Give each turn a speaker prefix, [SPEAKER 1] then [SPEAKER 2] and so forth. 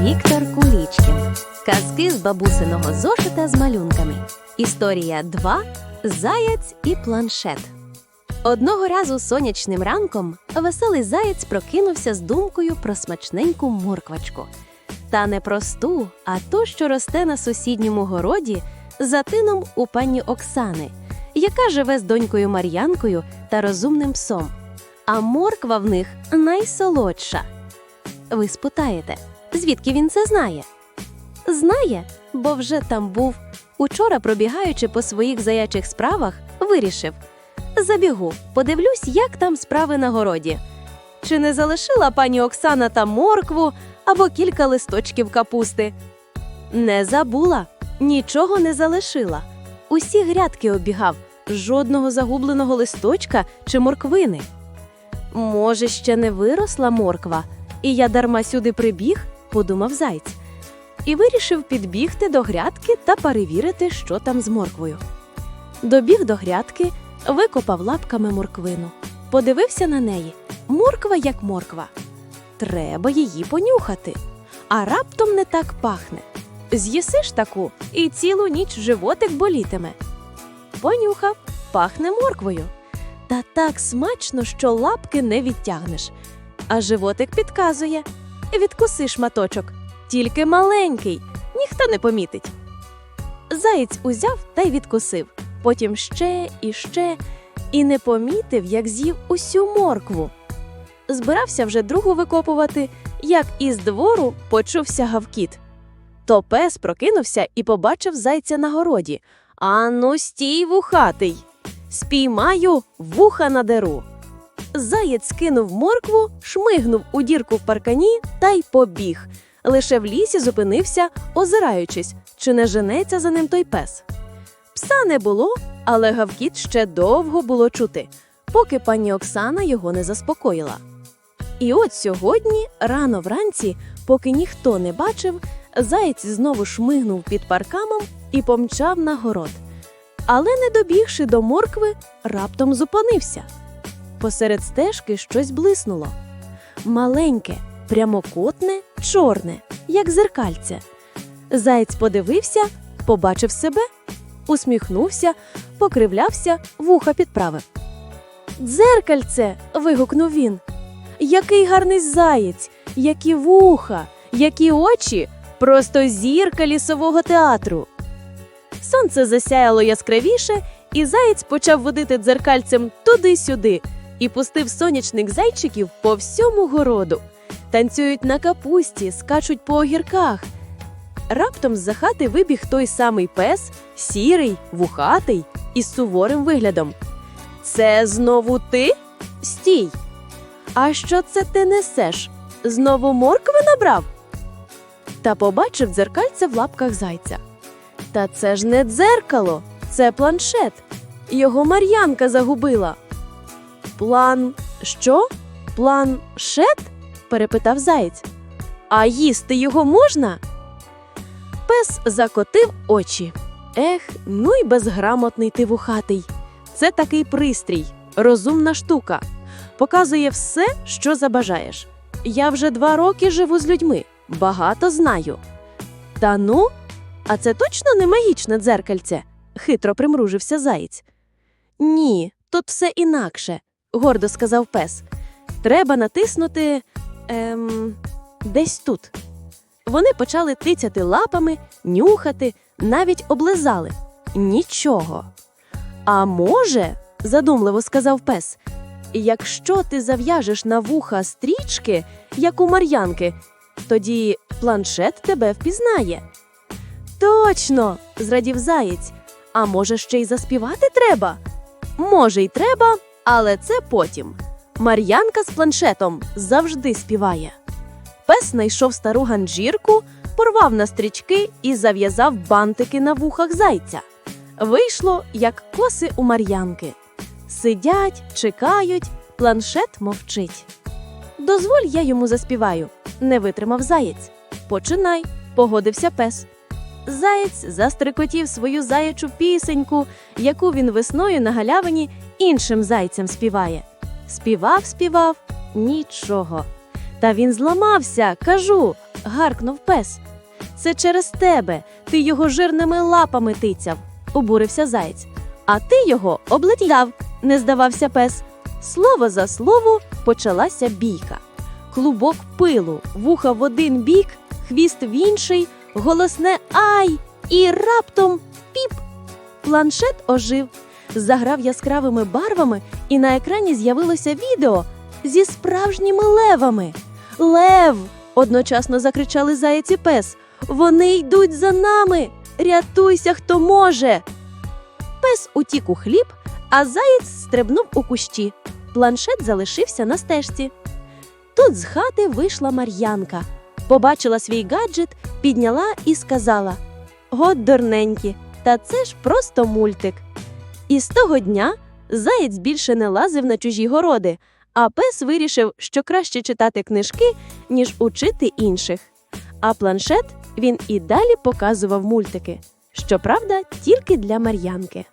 [SPEAKER 1] Доктор Кулічкін. Казки з бабусиного зошита з малюнками. Історія 2. Заяць і планшет. Одного разу сонячним ранком веселий заєць прокинувся з думкою про смачненьку морквачку. Та не просту, а ту, що росте на сусідньому городі за тином у пані Оксани, яка живе з донькою Мар'янкою та розумним псом. А морква в них найсолодша. Ви спитаєте, звідки він це знає? Знає, бо вже там був. Учора, пробігаючи по своїх заячих справах, вирішив забігу, подивлюсь, як там справи на городі. Чи не залишила пані Оксана там моркву або кілька листочків капусти? Не забула, нічого не залишила. Усі грядки обігав, жодного загубленого листочка чи морквини. Може, ще не виросла морква, і я дарма сюди прибіг, подумав зайць, і вирішив підбігти до грядки та перевірити, що там з морквою. Добіг до грядки, викопав лапками морквину, подивився на неї. Морква як морква. Треба її понюхати. А раптом не так пахне. З'їсиш таку, і цілу ніч животик болітиме. Понюхав, пахне морквою. Та так смачно, що лапки не відтягнеш. А животик підказує: відкуси шматочок, тільки маленький, ніхто не помітить. Заєць узяв та й відкусив, потім ще і ще, і не помітив, як з'їв усю моркву. Збирався вже другу викопувати, як із двору почувся гавкіт. То пес прокинувся і побачив зайця на городі. Ану, стій, вухатий! Спіймаю, вуха надеру. Заєць кинув моркву, шмигнув у дірку в паркані та й побіг. Лише в лісі зупинився, озираючись, чи не женеться за ним той пес. Пса не було, але гавкіт ще довго було чути, поки пані Оксана його не заспокоїла. І от сьогодні, рано вранці, поки ніхто не бачив, заєць знову шмигнув під паркамом і помчав на город. Але, не добігши до моркви, раптом зупинився. Посеред стежки щось блиснуло. Маленьке, прямокутне, чорне, як зеркальце. Заєць подивився, побачив себе, усміхнувся, покривлявся, вуха підправив. Дзеркальце. вигукнув він. Який гарний заєць, які вуха, які очі, просто зірка лісового театру. Сонце засяяло яскравіше, і заєць почав водити дзеркальцем туди-сюди і пустив сонячних зайчиків по всьому городу. Танцюють на капусті, скачуть по огірках. Раптом з-за хати вибіг той самий пес, сірий, вухатий, із суворим виглядом. Це знову ти? Стій! А що це ти несеш? Знову моркви набрав? Та побачив дзеркальце в лапках зайця. Та це ж не дзеркало, це планшет. Його Мар'янка загубила. План що? Планшет? перепитав заєць. А їсти його можна? Пес закотив очі. Ех, ну й безграмотний ти вухатий. Це такий пристрій, розумна штука. Показує все, що забажаєш. Я вже два роки живу з людьми, багато знаю. Та ну, а це точно не магічне дзеркальце? хитро примружився заєць. Ні, тут все інакше, гордо сказав пес. Треба натиснути ем, десь тут. Вони почали тицяти лапами, нюхати, навіть облизали. Нічого. А може, задумливо сказав пес, якщо ти зав'яжеш на вуха стрічки, як у Мар'янки, тоді планшет тебе впізнає. Точно, зрадів заєць. А може, ще й заспівати треба? Може, й треба, але це потім. Мар'янка з планшетом завжди співає. Пес знайшов стару ганджірку, порвав на стрічки і зав'язав бантики на вухах зайця. Вийшло, як коси у Мар'янки. Сидять, чекають, планшет мовчить. Дозволь, я йому заспіваю, не витримав заєць. Починай, погодився пес. Заєць застрикотів свою заячу пісеньку, яку він весною на галявині іншим зайцям співає. Співав, співав нічого. Та він зламався, кажу,
[SPEAKER 2] гаркнув пес. Це через тебе. Ти його жирними лапами тицяв, обурився заєць. А ти його облетяв, не здавався пес. Слово за слово почалася бійка. Клубок пилу, вуха в один бік, хвіст в інший, голосне ай! І раптом піп. Планшет ожив, заграв яскравими барвами, і на екрані з'явилося відео зі справжніми левами. Лев! одночасно закричали заєць і пес. Вони йдуть за нами. Рятуйся, хто може. Пес утік у хліб, а заєць стрибнув у кущі. Планшет залишився на стежці. Тут з хати вийшла Мар'янка, побачила свій гаджет, підняла і сказала: От дурненькі, та це ж просто мультик. І з того дня заєць більше не лазив на чужі городи, а пес вирішив, що краще читати книжки, ніж учити інших. А планшет він і далі показував мультики. Щоправда, тільки для Мар'янки.